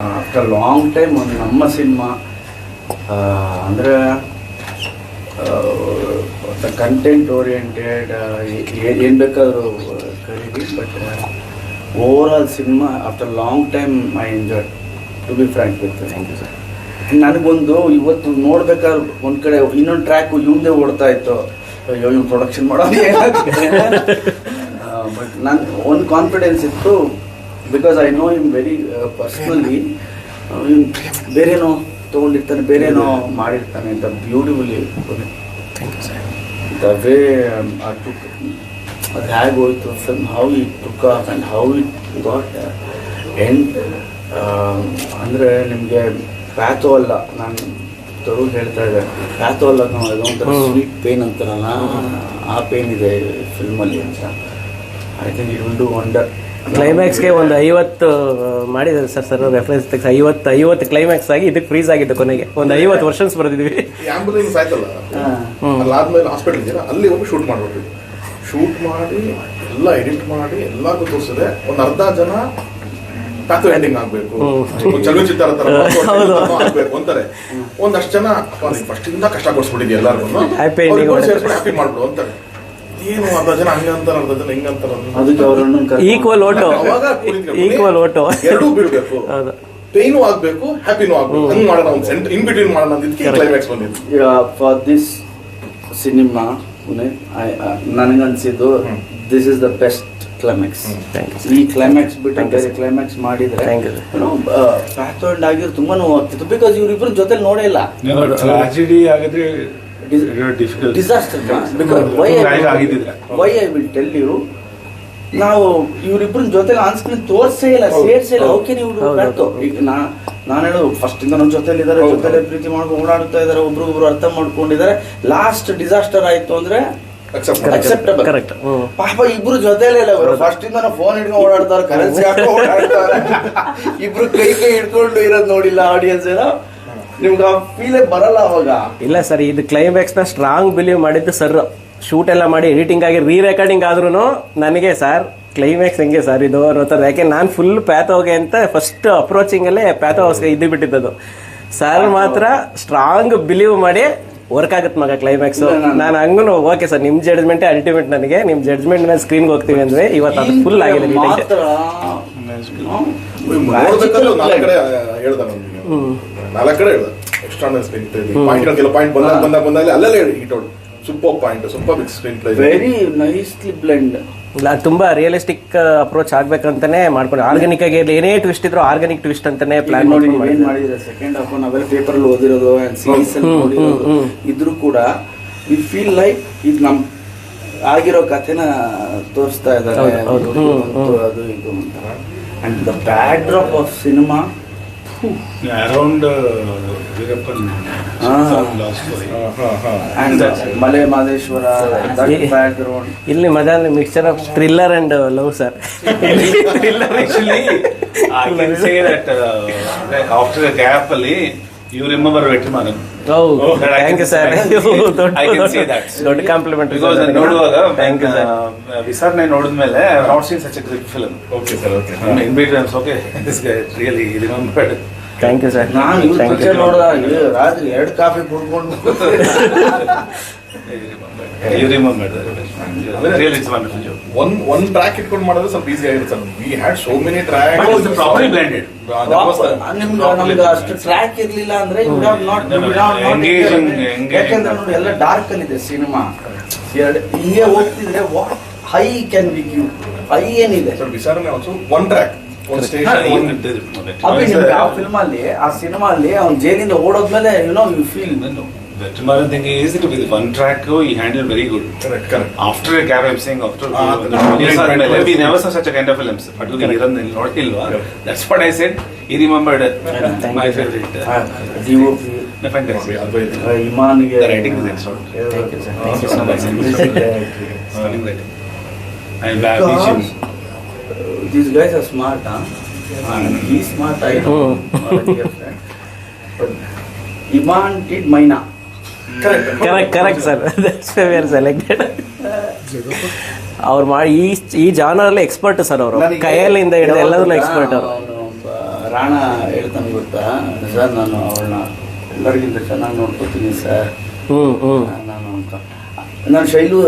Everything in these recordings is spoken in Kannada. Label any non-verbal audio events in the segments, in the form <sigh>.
ಆಫ್ಟರ್ ಲಾಂಗ್ ಟೈಮ್ ಒಂದು ನಮ್ಮ ಸಿನಿಮಾ ಅಂದರೆ ಕಂಟೆಂಟ್ ಓರಿಯೆಂಟೆಡ್ ಏನು ಬೇಕಾದರೂ ಕರೀರಿ but over all cinema after long time I enjoy to be frank with thank you sir ನನಗೊಂದು ಇವತ್ತು ನೋಡ್ಬೇಕಾದ್ರೆ ಒಂದು ಕಡೆ ಇನ್ನೊಂದು ಟ್ರ್ಯಾಕ್ ಇವಂದೇ ಓಡ್ತಾ ಇತ್ತು. ಅಯ್ಯೋ ಇವ್ ಪ್ರೊಡಕ್ಷನ್ ಮಾಡೋದು ಬಟ್ ನಾನು ಒಂದು ಕಾನ್ಫಿಡೆನ್ಸ್ ಇತ್ತು. Because I know I'm very personally ಬೇರೇನೋ ತೊಗೊಂಡಿರ್ತಾನೆ ಬೇರೇನೋ ಮಾಡಿರ್ತಾನೆ ಅಂತ ಬ್ಯೂಟಿಫುಲಿ ದ ವೇ ಟುಕ್ ಅದು ಹೇಗೆ ಹೋಯ್ತು film how it took off and how it got end ಅಂದರೆ ನಿಮಗೆ ಪ್ಯಾಥೋ ಅಲ್ಲ ನಾನು ತರು ಹೇಳ್ತಾ ಇದ್ದೆ. ಪ್ಯಾಥೋ ಅಲ್ಲ ನಾವು ಅದೊಂಥರ ಸ್ವೀಟ್ ಪೇನ್ ಅಂತಾರಲ್ಲ ಆ ಪೇನ್ ಇದೆ ಫಿಲ್ಮಲ್ಲಿ ಅಂತ. I think it will do wonder ಕ್ಲೈಮ್ಯಾಕ್ಸ್ಗೆ ಒಂದು ಐವತ್ತು ಮಾಡಿದ್ದಾರೆ ಸರ್ ಸರ್ ರೆಫರೆನ್ಸ್ ತೆಗ್ಸಿ ಐವತ್ತು ಐವತ್ತು ಕ್ಲೈಮ್ಯಾಕ್ಸ್ ಆಗಿ ಇದಕ್ಕೆ ಫ್ರೀಸ್ ಆಗಿದ್ದು ಕೊನೆಗೆ. ಒಂದು ಐವತ್ತು ವರ್ಷನ್ಸ್ ಬರೆದಿದ್ವಿ. ಆಂಬುಲೆನ್ಸ್ ಆಯ್ತಲ್ಲ? ಅಲ್ಲಾದ್ಮೇಲೆ ಹಾಸ್ಪಿಟಲ್ ಇದೆಯಲ್ಲ ಅಲ್ಲಿ ಹೋಗಿ ಶೂಟ್ ಮಾಡ್ಬಿಟ್ವಿ ಶೂಟ್ ಮಾಡಿ ಎಲ್ಲ ಎಡಿಟ್ ಮಾಡಿ ಎಲ್ಲಾರ್ಗು ತೋರಿಸಿದೆ ಒಂದು ಅರ್ಧ ಜನ ಪ್ಯಾಥೋ ಎಂಡಿಂಗ್ ಆಗ್ಬೇಕು. ಚಲನಚಿತ್ರ ತರ ಆಗ್ಬೇಕು ಅಂತಾರೆ. ಒಂದಷ್ಟು ಜನ ಫಸ್ಟ್ ಇಂದ ಕಷ್ಟ ಕೊಡ್ಸ್ಬಿಟ್ಟಿದ್ಯ ಎಲ್ಲಾರ್ಗು. ಹ್ಯಾಪಿ ಮಾಡ್ಬಿಡು ಅಂತಾರೆ. ಏನು ಅರ್ಧ ಜನ ಹಂಗಂತಾರ ಅರ್ಧ ಜನ ಹಿಂಗಂತಾರ ಅದಕ್ಕೆ ಅವರನ್ನು ಈಕ್ವಲ್ ಓಟು ಈಕ್ವಲ್ ಓಟು ಎರಡೂ ಬಿಡಬೇಕು ಹೌದು. ಪೇನು ಆಗ್ಬೇಕು ಹ್ಯಾಪಿನೂ ಆಗ್ಬೇಕು. ಹಂಗ್ ಮಾಡೋಣ ಒಂದು ಸೆಂಟ್ ಇನ್ ಬಿಟ್ವೀನ್ ಮಾಡೋಣ ಅಂದಿದ್ದಕ್ಕೆ ಕ್ಲೈಮ್ಯಾಕ್ಸ್ ಬಂದಿತ್ತು for this cinema ನನಗನ್ಸಿದ್ದು this is the best climax ಈ ಕ್ಲೈಮ್ಯಾಕ್ಸ್ ಬಿಟ್ಟು ಬೇರೆ ಕ್ಲೈಮ್ಯಾಕ್ಸ್ ಮಾಡಿದ್ರೆ ಬ್ಯಾಕ್. ಪ್ಯಾಥೋಲ್ಡ್ ಆಗಿರೋ ತುಂಬಾ ನೋವು ಆಗ್ತಿತ್ತು ಬಿಕಾಸ್ ಇವ್ರಿಬ್ರು ಜೊತೆ ನೋಡೇ ಇಲ್ಲ. ಟ್ರಾಜಿಡಿ ಆಗಿದ್ರೆ Dis- difficult disaster because why why I will tell you ನಾವು ಇವ್ರಿಬ್ರ ಜೊತೆ ಆನ್ ಸ್ಕ್ರೀನ್ ತೋರ್ಸೇ ಇಲ್ಲ ಸೇರ್ಸೇ ಇಲ್ಲ. ಓಕೆ ನೀವು. ಈಗ ನಾ ನಾನು ಹೇಳೋದು ಫಸ್ಟ್ ಇಂದ ನಮ್ಮ ಜೊತೆಲಿ ಇದಾರೆ ಜೊತೆಲಿ ಪ್ರೀತಿ ಮಾಡ್ಕೊಂಡು ಓಡಾಡ್ತಾ ಇದಾರೆ ಒಬ್ರು ಒಬ್ರು ಅರ್ಥ ಮಾಡ್ಕೊಂಡಿದ್ದಾರೆ. ಲಾಸ್ಟ್ ಡಿಸಾಸ್ಟರ್ ಆಯ್ತು ಅಂದ್ರೆ ಅಕ್ಸೆಪ್ಟ್ ಕರೆಕ್ಟ್ ಹ್ಞೂ ಪಾಪ ಇಬ್ರು ಜೊತೆಲೇ ಇಲ್ಲ ಫಸ್ಟ್ ಇಂದ ಫೋನ್ ಹಿಡ್ಕೊಂಡು ಓಡಾಡ್ತಾರೆ ಕರೆನ್ಸಿ ಹಾಕೊಂಡು <laughs> ಓಡಾಡ್ತಾರೆ. ಇಬ್ರು ಕೈ ಕೈ ಹಿಡ್ಕೊಂಡು ಇರೋದು ನೋಡಿಲ್ಲ ಆಡಿಯನ್ಸ್ ಏನೋ? ನಿಮ್ಗೆ ಆ ಫೀಲೇ ಬರಲ್ಲ ಅವಾಗ? ಇಲ್ಲ ಸರ್ ಇದು ಕ್ಲೈಮ್ಯಾಕ್ಸ್ನ ಸ್ಟ್ರಾಂಗ್ ಬಿಲೀವ್ ಮಾಡಿದ್ದು ಸರ್ ಶೂಟ್ ಎಲ್ಲ ಮಾಡಿ ಎಡಿಟಿಂಗ್ ಆಗಿ ರೀ ರೆಕಾರ್ಡಿಂಗ್ ಆದ್ರೂ ನನಗೆ ಸರ್ ಕ್ಲೈಮ್ಯಾಕ್ಸ್ ಹೆಂಗೆ ಸರ್ ಇದು ಅನ್ನೋತಾರೆ ಯಾಕೆ ನಾನು ಫುಲ್ ಪ್ಯಾಥೋಗೆ ಅಂತ ಫಸ್ಟ್ ಅಪ್ರೋಚಿಂಗಲ್ಲೇ ಪ್ಯಾಥೋ ಹೌಸ್ಗೆ ಇದು ಬಿಟ್ಟಿದ್ದದು. ಸರ್ ಮಾತ್ರ ಸ್ಟ್ರಾಂಗ್ ಬಿಲೀವ್ ಮಾಡಿ ವರ್ಕ್ ಆಗುತ್ತೆ ಮಗ ಕ್ಲೈಮ್ಯಾಕ್ಸ್ ನಾನು- ಹಂಗೂ ಓಕೆ ಸರ್ ನಿಮ್ಮ ಜಡ್ಜ್ಮೆಂಟೇ ಅಲ್ಟಿಮೇಟ್ ನನಗೆ. ನಿಮ್ಮ ಜಡ್ಜ್ಮೆಂಟ್ ಮೇಲೆ ಸ್ಕ್ರೀನ್ಗೆ ಹೋಗ್ತೀವಿ ಅಂದ್ರೆ ಇವತ್ತು ಅದು ಫುಲ್ ಆಗಿದೆ. ಮಾತ್ರ? ಹೇಳ್ದ ನಾಲ್ಕು ಕಡೆ ಹೇಳ್ದ ಎಕ್ಸ್ಟ್ರಾ ಸ್ಕ್ರೀನ್ ಪ್ಲೇ ಪಾಯಿಂಟ್ ಕೆಲವು ಪಾಯಿಂಟ್ ಬಂದಾಗ ಬಂದಾಗ ಬಂದಾಗ ಅಲ್ಲಲ್ಲೇ hit out super point super big screen play very nicely blend ತುಂಬಾ ರಿಯಲಿಸ್ಟಿಕ್ ಅಪ್ರೋಚ್ ಆಗ್ಬೇಕಂತಾನೆ ಮಾಡ್ಕೊಂಡು. ಆರ್ಗಾನಿಕ್ ಆಗಿ ಏನೇ ಟ್ವಿಸ್ಟ್ ಇದ್ರು ಆರ್ಗಾನಿಕ್ ಟ್ವಿಸ್ಟ್ ಅಂತಾನೆ ಪ್ಲಾನ್ ಮಾಡಿ ನೀವೇನ್ ಮಾಡಿದ್ರೆ ಸೆಕೆಂಡ್ ಹಾಫ್ ನಾವೆಲ್ಲ ಪೇಪರ್ ಅಲ್ಲಿ ಓದಿರೋದು ಸೀರೀಸ್ ಇದ್ರೂ ಕೂಡ ವಿ ಫೀಲ್ ಲೈಕ್ ಇದು ನಮ್ ಆಗಿರೋ ಕಥೆನ ತೋರಿಸ್ತಾ ಇದ್ದಾರೆ. ಅದು ಇದು ಅಂತ. And the backdrop of cinema ಇಲ್ಲಿ ಮಜಾ mixture of thriller and love sir Actually, I can say that uh, after a gap ಅಲ್ಲಿ you remember I thank you can- sir <laughs> I can say that. ದೊಡ್ಡ ಕಾಂಪ್ಲಿಮೆಂಟ್ ನಾನು ನೋಡುವಾಗ ಥ್ಯಾಂಕ್ ಯು ಸರ್ ವಿಸರ್ಣೆ ನೋಡಿದ್ಮೇಲೆ not seen such a film okay sir okay in between okay this guy really remembered thank you sir ನಾನು ಇವ್ರ ಥ್ಯಾಂಕ್ ಯು ನೋಡಿದಾಗ ರಾತ್ರಿ ಎರಡು ಕಾಫಿ ಕುಡ್ಕೊಂಡು. ಯು ಒನ್ ಒನ್ ಟ್ರ್ಯಾಕ್ ಇಟ್ಕೊಂಡು ಮಾಡಿದ್ರೆ ಸ್ವಲ್ಪ ಈಸಿ ಆಗಿರುತ್ತೆ sir. We had so many track. ನಿಮ್ಗೆ ಅಷ್ಟು ಟ್ರ್ಯಾಕ್ ಇರ್ಲಿಲ್ಲ ಅಂದ್ರೆ. ಯಾಕಂದ್ರೆ ನೋಡಿ ಎಲ್ಲ ಡಾರ್ಕ್ ಅಲ್ಲಿ ಇದೆ ಸಿನಿಮಾ ಎರಡು ಹಿಂಗೆ ಹೋಗ್ತಿದ್ರೆ high can be give high ಏನಿದೆ? ಸರ್ ಆಲ್ಸೋ ಒನ್ ಟ್ರ್ಯಾಕ್ ಆ ಫಿಲ್ಮ್ ಅಲ್ಲಿ ಆ ಸಿನಿಮಾ ಅಲ್ಲಿ ಅವ್ನು ಜೈಲಿಂದ ಓಡೋದ್ಮೇಲೆ you know you feel Vetrimaran thing is it with one track he handled very good. Correct, correct After a gap, I'm saying after Ah, the- the- we never saw such a kind of films. particularly ಇರೋದ್ನ not ill That's what I said. He remembered Thank my favorite. D O P I find that ಇಮಾನ್ಗೆ The writing is extraordinary. Thank you, sir. Thank you so much. stunning writing. And. These guys are smart ಈ ಸ್ಮಾರ್ಟ್ ಐ ಇಮಾನ್ it Myna correct correct sir where selected ಅವ್ರು ಮಾಡಿ ಈ ಈ ಜಾನರಲ್ಲಿ ಎಕ್ಸ್ಪರ್ಟ್ ಸರ್ ಅವರು. ಕೈಯಲ್ಲಿಂದ ಹಿಡಿದು ಎಲ್ಲದರಲ್ಲೂ ಯಾವಾಗ ಎಕ್ಸ್ಪರ್ಟ್ ಅವರು. ರಾಣಾ ಹೇಳ್ತಾನೆ ಗೊತ್ತಾ? ಸರ್ ನಾನು ಅವಳನ್ನ ಎಲ್ಲರಿಗಿಂತ ಚೆನ್ನಾಗಿ ನೋಡ್ಕೊತೀನಿ ಸರ್. ಹ್ಞೂ ಹ್ಞೂ ನಾನು ಅಂತ. ನಾನು ಶೈಲು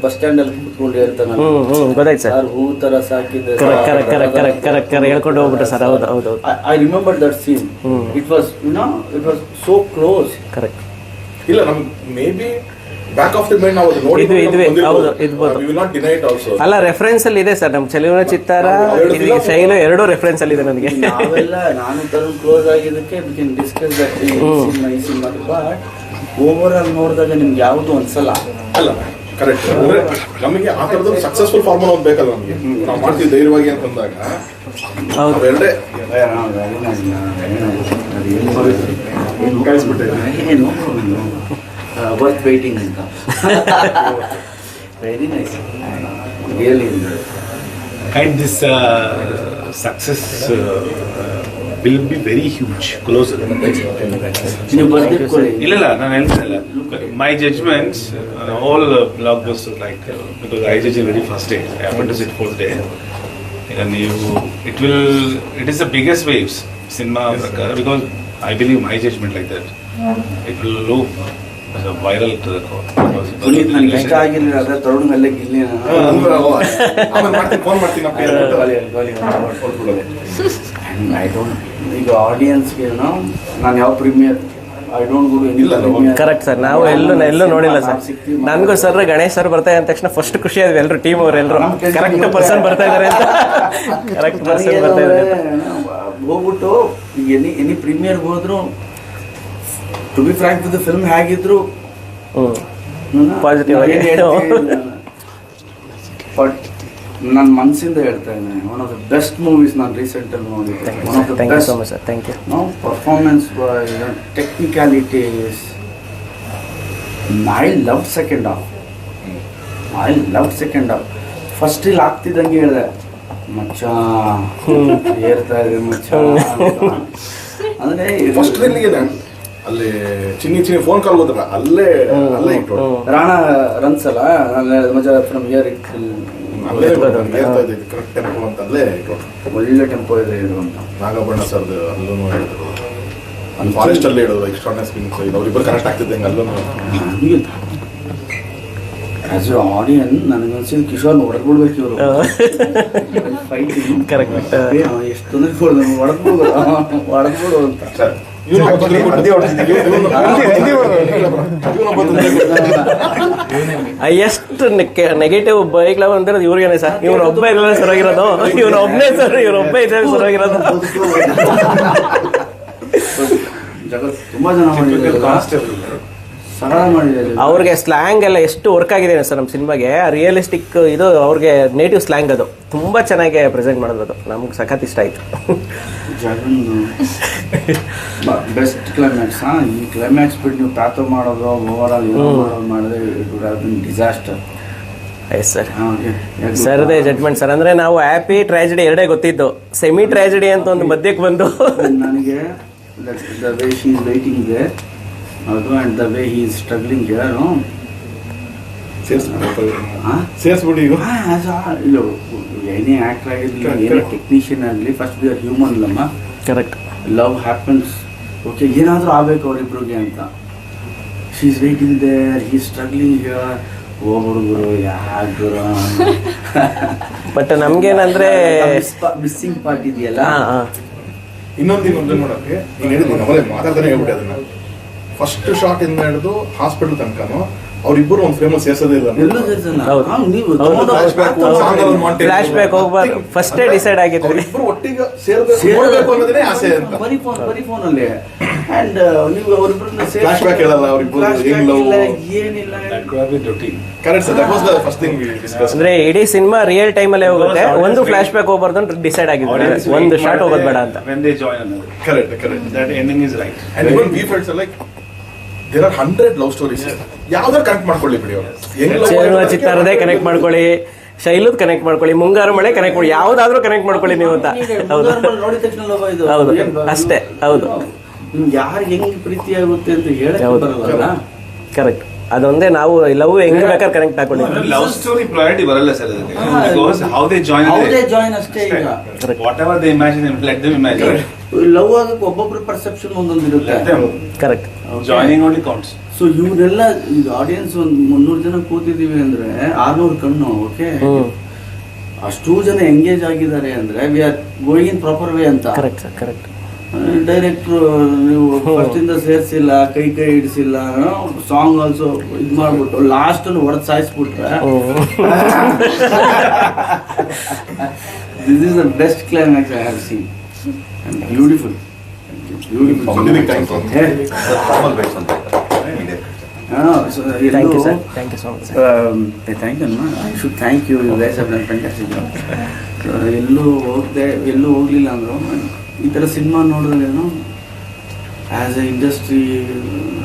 ಬಸ್ ಸ್ಟ್ಯಾಂಡ್ ಅಲ್ಲಿ ಕೂತ್ಕೊಂಡು ಹೇಳ್ತಾನೆ ಹ್ಮ್ ಹ್ಮ್ ಗೊತ್ತಾಯ್ತು ಸರ್. ಹೂ ತರ ಸಾಕಿದೆ correct correct correct correct correct correct ಹೇಳ್ಕೊಂಡು ಹೋಗ್ಬಿಟ್ರೆ ಸರ್. ಹೌದು ಹೌದು I remember that scene hmm. It was you know it was so close correct ಇಲ್ಲ ನಮ್ಗೆ may be back of the mind ನಾವು ಅದು ನೋಡಿ ಇದು- ಇದು- ಹೌದು, ಇದ್ಬೋದು. Will not deny it also ಅಲ್ಲ ರೆಫರೆನ್ಸ್ ಅಲ್ಲಿ ಇದೆ ಸರ್. ನಮ್ಮ ಚಲನ ಚಿತ್ತಾರ ಎರಡು ಇದು ಶೈಲು ಎರಡು ರೆಫರೆನ್ಸ್ ಅಲ್ಲಿ ಇದೆ ನನಗೆ. ನಾವೆಲ್ಲ ನಾನು ತರುಣ್ ಕ್ಲೋಸ್ ಆಗಿದ್ದಕ್ಕೆ we can discuss that cinema but over all ನೋಡಿದಾಗ ನಿಮ್ಗೆ ಯಾವುದು ಅನ್ಸಲ್ಲ. ಅಲ್ಲ ಕರೆಕ್ಟ್ ಅಂದ್ರೆ ನಮಗೆ ಆ ತರದ ಸಕ್ಸಸ್ಫುಲ್ ಫಾರ್ಮುಲಾ ಒಂದು ಬೇಕಲ್ಲ ನಮಗೆ. ನಾವು ಮಾಡ್ತೀವಿ ಧೈರ್ಯವಾಗಿ ಅಂತಂದಾಗ ಹೌದು. ಅವೆರಡೇ ಏನು? ವರ್ತ್ ವೈಟಿಂಗ್ ಅಂತ. Very nice really kind this success success will be very huge, closer. ನೀವು ಬರ್ದಿಟ್ಕೊಳ್ಳಿ ಇಲ್ಲ ಇಲ್ಲ ನಾನು ಹೇಳ್ತಿಲ್ಲ my judgements all blockbuster like because I judge very first day I happen to sit fourth day ಈಗ ನೀವು it will it is the biggest waves cinema ಪ್ರಕಾರ because I believe my judgement like that it will low viral to the Puneet ನನಗೆ ಇಷ್ಟ ಆಗಿರಲಿಲ್ಲ ಅದೇ ತರುಣ್ ಅಲ್ಲೇ ಗಿಲ್ಲಿ ಆಮೇಲೆ ಮಾಡ್ತೀನಿ ಫೋನ್ ಮಾಡ್ತೀನಿ ಅಪ್ಪ ಐ ಡೋಂಟ್ ಈಗ ಆಡಿಯನ್ಸ್ಗೆ ನಾನು ಯಾವ ಪ್ರೀಮಿಯರ್ ಐ ಡೋಂಟ್ ಗೋ ಇಲ್ಲ, ಕರೆಕ್ಟ್ ಸರ್ ನಾವು ಎಲ್ಲೂ ಎಲ್ಲೂ ನೋಡಿಲ್ಲ ಸರ್ ನನಗೂ ಸರ್ ಗಣೇಶ್ ಸರ್ ಬರ್ತಾ ಅಂದ ತಕ್ಷಣ ಫಸ್ಟ್ ಖುಷಿ ಆದ್ವಿ ಎಲ್ಲರೂ ಟೀಮ್ ಅವ್ರು ಎಲ್ಲರೂ ಕರೆಕ್ಟ್ ಪರ್ಸನ್ ಬರ್ತಾ ಇದಾರೆ ಅಂತ. ಕರೆಕ್ಟ್ ಪರ್ಸನ್ ಬರ್ತಾ ಇದಾರೆ ಅಂತ. ಹೋಗ್ಬಿಟ್ಟು ಈಗ ಎನಿ ಎನಿ ಪ್ರೀಮಿಯರ್ಗೆ ಹೋದ್ರು to be frank the film ಹೇಗಿದ್ರು ಪಾಸಿಟಿವ್ ಆಗಿ. ಬಟ್ <laughs> ನನ್ನ ಮನಸ್ಸಿಂದ ಹೇಳ್ತಾ ಇದ್ದೇನೆ. One of the best movies ನಾನು ರೀಸೆಂಟಲ್ಲಿ ನೋಡಿದ್ದೆ. One of the thank you I love much sir thank you performance wise, technicalities. Love second half. I loved second half. First ಇಲ್ಲಿ ಆಗ್ತಿದ್ದಂಗೆ ಹೇಳಿದೆ ಮಚ್ಚ ಏರ್ತಾ ಇದೆ ಮಚ್ಚ. ಅಂದರೆ ಫಸ್ಟ್ ರಿಲ್ಲಿಗೆ ಅಲ್ಲಿ ಚಿನ್ನಿ ಚಿನ್ನಿ ಫೋನ್ ಕಾಲ್ ಗೊತ್ತಲ್ಲ ಅಲ್ಲೇ ಅಲ್ಲೇ ಇಟ್ಟು ರಾಣ ರನ್ಸಲ್ಲ ಅಲ್ಲ ನಾನು ಮಜ ಫ್ರಮ್ ಇಯರ್ ಅಲ್ಲೇ ಕರೆಕ್ಟ್ ಟೆಂಪೋ ಒಳ್ಳೆ ಟೆಂಪೋ ಇದೆ ಇದು ಅಂತ. ಸರ್ದು ಅಲ್ಲೂ ಹೇಳಿದ್ರು ಅಲ್ಲಿ ಫಾರೆಸ್ಟ್ ಅಲ್ಲಿ ಹೇಳಿದ್ರು ಎಕ್ಸ್ಟ್ರಾ ಸ್ಪಿನ್ಸ್ ಇದು. ಅವ್ರಿಬ್ಬರು ಕನೆಕ್ಟ್ ಆಗ್ತಿದ್ದಂಗೆ ಅಲ್ಲೂ ಆಸ್ ಎ ಆಡಿಯನ್ ನನಗನ್ಸಿದ್ ಕಿಶೋರ್ ಹೊಡೆದ್ಬಿಡ್ಬೇಕು ಇವರು. ಫೈಟಿಂಗ್ ಕರೆಕ್ಟ್ ಎಷ್ಟು ತೊಂದರೆ ಹೊಡೆದ್ಬಿಡು ಹೊಡೆದ್ಬಿಡು ಅಂತ. ಸರ್ ಎಷ್ಟು ನೆಗೆಟಿವ್ ಬೈಕ್ಲ ಬಂದಿರೋದು ಇವ್ರಿಗೇನೆ ಸರ್. ಇವ್ರ ಒಬ್ಬ ಇಲ್ಲ ಸರಿಯಾಗಿರೋದು. ಇವ್ರ ಒಬ್ಬನೇ ಸರ್ ಇವ್ರ ಒಬ್ಬ ಇದ್ರೆ ಸರಿಯಾಗಿರೋದು. ಜಗತ್ ತುಂಬಾ ಜನ ಅವ್ರಿಗೆ ಸ್ಲ್ಯಾಂಗ್ ಎಲ್ಲ ಎಷ್ಟು ವರ್ಕ್ ಆಗಿದೆ ಸರ್ ನಮ್ಮ ಸಿನಿಮಾಗೆ. ರಿಯಲಿಸ್ಟಿಕ್ ಇದು ಅವ್ರಿಗೆ ನೇಟಿವ್ ಸ್ಲ್ಯಾಂಗ್ ಅದು. ತುಂಬಾ ಚೆನ್ನಾಗಿ ಪ್ರೆಸೆಂಟ್ ಮಾಡೋದು ಅದು. ನಮ್ಗೆ ಸಖತ್ ಇಷ್ಟ ಆಯ್ತು. ಬೆಸ್ಟ್ ಕ್ಲೈಮ್ಯಾಕ್ಸ್ ಹಾಂ? ಈ ಕ್ಲೈಮ್ಯಾಕ್ಸ್ ಬಿಟ್ಟು ನೀವು ಪ್ಯಾಥೋ ಮಾಡೋದು ಓವರ್ ಆಲ್ ಮಾಡೋದು ಮಾಡಿದ್ರೆ it would have been disaster yes sir ಸರ್ದೇ judgement sir ಅಂದ್ರೆ ನಾವು ಹ್ಯಾಪಿ ಟ್ರಾಜಿಡಿ ಎರಡೇ ಗೊತ್ತಿದ್ದು. ಸೆಮಿ ಟ್ರಾಜಿಡಿ ಅಂತ ಒಂದು ಮಧ್ಯಕ್ಕೆ ಬಂದು. ನನಗೆ the way she is waiting there ಅದು and the way he is struggling ಹೇಳೋ ಹಾಂ ಸೇರಿಸ್ಬಿಡಿ ಈಗ ಇಲ್ಲ ಏನೇ ಆಕ್ಟರ್ ಆಗಿರಲಿ ಏನೇ ಟೆಕ್ನಿಷಿಯನ್ ಆಗಲಿ ಫಸ್ಟ್ ವಿ ಆರ್ ಹ್ಯೂಮನ್ ಲಮ್ಮ ಕರೆಕ್ಟ್ ಲವ್ ಹ್ಯಾಪನ್ಸ್ ಓಕೆ ಏನಾದರೂ ಆಗಬೇಕು ಅವರಿಬ್ರಿಗೆ ಅಂತ. She is waiting there he struggling here ಓ ಹುಡುಗರು ಯಾಕೆ ಗುರು ಬಟ್ ನಮ್ಗೇನಂದ್ರೆ <laughs> ಮಿಸ್ಸಿಂಗ್ ಪಾರ್ಟ್ ಇದೆಯಲ್ಲ? ಹಾ ಹಾ. ಇನ್ನೊಂದು ಇನ್ನೊಂದು ನೋಡಕ್ಕೆ. ಈಗ ಹೇಳಿದ್ವಿ ನಮ್ಮಲ್ಲೇ ಮಾತಾಡ್ತಾನೆ ಹೇಳ್ಬಿಟ್ಟೆ ಅದನ್ನ. ಫಸ್ಟ್ ಶಾಟ್ ಇಂದ ಹಿಡಿದು ಹಾಸ್ಪಿಟಲ್ ತನಕನು. ಅವ್ರಿಬ್ಬರು ಒಂದು ಫೇಮಸ್ montage. ಫ್ಲಾಶ್ ಬ್ಯಾಕ್ ಹೋಗ್ಬಾರ್ದು ಫಸ್ಟೇ ಡಿಸೈಡ್ ಒಟ್ಟಿಗೆ ಸೇರ್ಬೇಕು ಅನ್ನೋದೇ ಆಸೆ ಅಂತ. ಬರೀ ಫೋನ್ ಬರೀ ಫೋನ್ ಅಲ್ಲಿ. ಅಂಡ್ ನೀವು ಅವ್ರಿಬ್ರನ್ನ ಫ್ಲಾಶ್ ಬ್ಯಾಕ್ ಹೇಳಲ್ಲ ಅವ್ರಿಬ್ರು. ಏನಿಲ್ಲ. Correct sir that was the first thing discuss ಅಂದ್ರೆ ಇಡೀ ಸಿನಿಮಾ ರಿಯಲ್ ಟೈಮ್ ಅಲ್ಲೇ ಹೋಗುತ್ತೆ. ಒಂದು ಫ್ಲಾಶ್ ಬ್ಯಾಕ್ ಹೋಗ್ಬಾರ್ದು ಅಂತ ಡಿಸೈಡ್ ಆಗಿದೆ ಒಂದು ಶಾರ್ಟ್ ಹೋಗೋದು ಬೇಡ ಅಂತ. When they join another. Correct correct That ending is right. And even we felts like there are hundred love stories ಯಾವ್ದಾರು ಕನೆಕ್ಟ್ ಮಾಡ್ಕೊಳ್ಳಿ ಬಿಡಿ ಅವ್ರು. ಮಾಡಿದ್ರು? ಚಿತ್ತಾರದೇ ಕನೆಕ್ಟ್ ಮಾಡ್ಕೊಳ್ಳಿ. ಶೈಲದ್ ಕನೆಕ್ಟ್ ಮಾಡ್ಕೊಳ್ಳಿ. ಮುಂಗಾರು ಮಳೆ ಕನೆಕ್ಟ್ ಮಾಡಿ. ಯಾವ್ದಾದ್ರೂ ಕನೆಕ್ಟ್ ಮಾಡ್ಕೊಳ್ಳಿ ನೀವು ಅಂತ. ಹೌದು. ಹೌದು. ಅಷ್ಟೇ, ಹೌದು. ಯಾರು ಹೆಂಗ್ ಪ್ರೀತಿ ಆಗುತ್ತೆ ಅಂತ ಹೇಳಕ್ ಹೌದು. ಬರಲ್ಲ ಕರೆಕ್ಟ್ ಅದೊಂದೇ ನಾವು ಲವ್ ಹೆಂಗ್ ಬೇಕಾದ್ರೆ ಕನೆಕ್ಟ್ ಹಾಕೊಂಡಿದ್ವಿ ಲವ್ ಸ್ಟೋರಿ ಪ್ರಯಾರಿಟಿ ಬರಲ್ಲ ಸರ್ ಅದಕ್ಕೆ. ಬಿಕಾಸ್ ಹೌ ದೇ ಜಾಯಿನ್ ಯಾವುದೇ ಜಾಯಿನ್ ಅಷ್ಟೇ ಈಗ. Whatever they imagine let them imagine love ಆಗಕ್ಕೆ ಒಬ್ಬೊಬ್ರ ಪರ್ಸೆಪ್ಷನ್ ಒಂದೊಂದು ಇರುತ್ತೆ. Correct joining only counts so ಇವರೆಲ್ಲ ಈಗ ಆಡಿಯನ್ಸ್ ಒಂದು ಮುನ್ನೂರು ಜನ ಕೂತಿದ್ದೀವಿ ಅಂದ್ರೆ ಆರ್ನೂರು ಕಣ್ಣು ಓಕೆ ಅಷ್ಟು ಜನ ಎಂಗೇಜ್ ಆಗಿದ್ದಾರೆ ಅಂದ್ರೆ we are going in proper way ಅಂತ. ಕರೆಕ್ಟ್ ಸರ್ ಕರೆಕ್ಟ್ ಡೈರೆಕ್ಟ್ರು ನೀವು ಫಸ್ಟ್ ಇಂದ ಸೇರ್ಸಿಲ್ಲ ಕೈ ಕೈ ಹಿಡಿಸಿಲ್ಲ ಸಾಂಗ್ ಆಲ್ಸೋ ಇದು ಮಾಡ್ಬಿಟ್ಟು ಲಾಸ್ಟ್ ಹೊಡೆದು ಸಾಯಿಸ್ಬಿಟ್ರೆ. This is the best climax I have seen beautiful ಎಲ್ಲೂ ಹೋಗದೆ ಎಲ್ಲೂ ಹೋಗ್ಲಿಲ್ಲ ಅಂದ್ರು ಈ ಥರ cinema ನೋಡಿದ್ರೇನು as a industry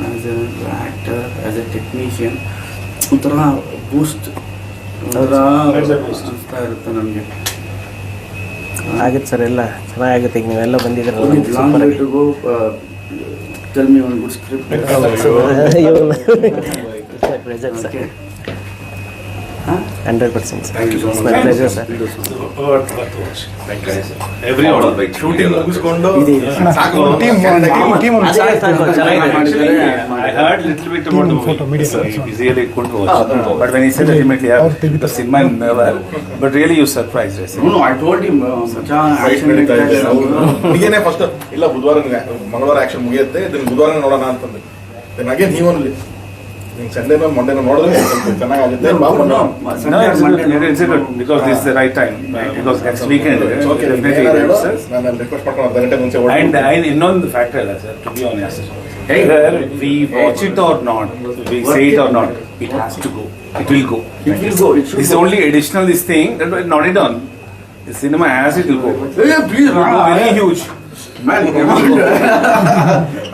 as a actor as a technician ಒಂಥರ ಬೂಸ್ಟ್ ಒಂಥರ ಅನಿಸ್ತಾ ಇರುತ್ತೆ ನಮಗೆ. ಆಗುತ್ತೆ ಸರ್ ಎಲ್ಲ ಚೆನ್ನಾಗಾಗುತ್ತೆ. ಈಗ ನೀವೆಲ್ಲ ಬಂದಿದ್ದೀರಲ್ಲ good script <laughs> hundred percent sir Thank you so much. Pleasure sir every shooting ಮುಗಿಸ್ಕೊಂಡು ಸಾಕು Team one, team, team one. ಅದೇ ಸಾಕು, ಚೆನ್ನಾಗಿ I heard little bit about the movie. media So photo. he really couldn't watch. Ah, no, no. But when he said ultimately, Or yeah, TV the cinema never. But really, you surprised us. No, no, I told him, uh, ಮಚ್ಚಾ, ಫೈಟ್ action ನಡೀತಾ ಇದೆ ನಡೀತಾ ಇದೆ. ಈಗೇನೆ ಫಸ್ಟ್ ಇಲ್ಲ ಬುಧವಾರ ಮಂಗಳವಾರ ಆಕ್ಷನ್ ಮುಗಿಯುತ್ತೆ ಇದನ್ನ ಬುಧವಾರ ನೋಡೋಣ ಅಂತಂದೆ ದೆನ್ ಅಗೇನ್ ಹಿ ಓನ್ಲಿ ನಿಂಗೆ ಸಂಡೇನೋ ಮಂಡೇನೋ ನೋಡಿದ್ರೆ ಸ್ವಲ್ಪ ಚೆನ್ನಾಗಾಗುತ್ತೆ ಬಾ No, ಬಂದು no, No, Sunday, it's Monday, good. It's good because this is the right time. Uh, because next weekend, It's okay, definitely ಏನಾದ್ರು ಹೇಳು, it is. ನಾನು ರಿಕ್ವೆಸ್ಟ್ ಮಾಡ್ಕೊಂಡು ಅರ್ಧ ಗಂಟೆ ಮುಂಚೆ And ಹೊರಡ್ತೀನಿ. I ಇನ್ನೊಂದು ಫ್ಯಾಕ್ಟರ್ ಅಲ್ಲ sir to be honest Hey. whether we watch it or not we say it or not it has to go it will go It will go, it should this go. only additional this thing that was not it done the cinema has it will go it Hey, please, will go very man. huge ಮನೆ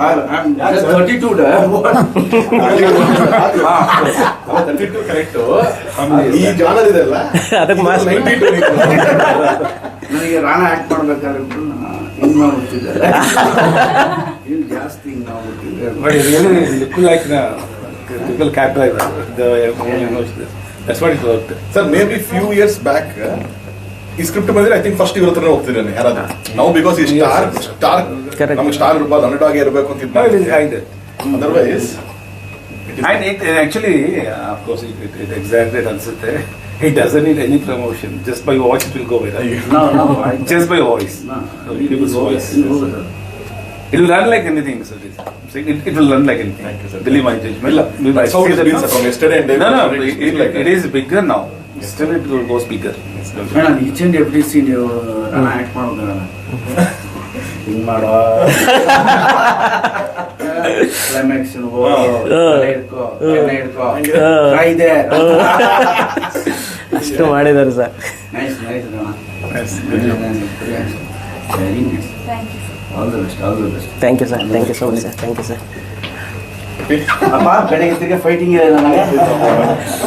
ಅಲ್ಲ ಆ 32 ಆ ಹೌದು ಅದು ಬಿಟ್ಟು ನನಗೆ ರಾಣಾ ಆಕ್ಟ್ ಮಾಡಬೇಕಾದ್ರೆ ಜಾಸ್ತಿ ಇನ್ ಮಾಡ್ತಿದ್ದಾರೆ ಬಟ್ ಏನು ಲುಕ್ನ ಐಕಲ್ ಕ್ಯಾಪ್ಚರ್ ಇದೆ ಇದು ಫ್ಯೂ ಇಯರ್ಸ್ ಬ್ಯಾಕ್ ಈ ಸ್ಕ್ರಿಪ್ಟ್ ಬಂದ್ರೆ ಐ first ಫಸ್ಟ್ ಇವ್ರ ಹತ್ರನೇ ಹೋಗ್ತಿದ್ದೇನೆ ಯಾರಾದ್ರೂ ನಾವು ಬಿಕಾಸ್ ಈ ಸ್ಟಾರ್ ಸ್ಟಾರ್. ನಮ್ಗೆ ಸ್ಟಾರ್ ಇರ್ಬಾರ್ದು ಅಂಡರ್ ಇರಬೇಕು ಅಂತ otherwise uh, of course it, it, it exaggerates ಅನ್ಸುತ್ತೆ it doesn't need any promotion just by watch it will go viral No, no, I- just by voice No, people's voice It will run like anything, sir. It, it, will run like anything. Thank you, sir. Believe my judgment. I That's how say it's been, sir, from yesterday and day No, no, it, it, like it is bigger now. Still, it will goes bigger. Madam each and every scene Rana act ಮಾಡೋದು ಹಿಂಗ್ ಮಾಡೋ ಕ್ಲೈಮ್ಯಾಕ್ಸ್ ಹಿಡ್ಕೋ ಹಿಡ್ಕೋ there. <laughs> ಅಷ್ಟು ಮಾಡಿದ್ದಾರೆ ಸರ್. Very nice. All the best, all the best. Thank you sir thank you so much sir thank you sir ಅಪ್ಪ ಬೆಳಗ್ಗೆ ಫೈಟಿಂಗ್ ಫೈಟಿಂಗ್ ನನಗೆ? <laughs>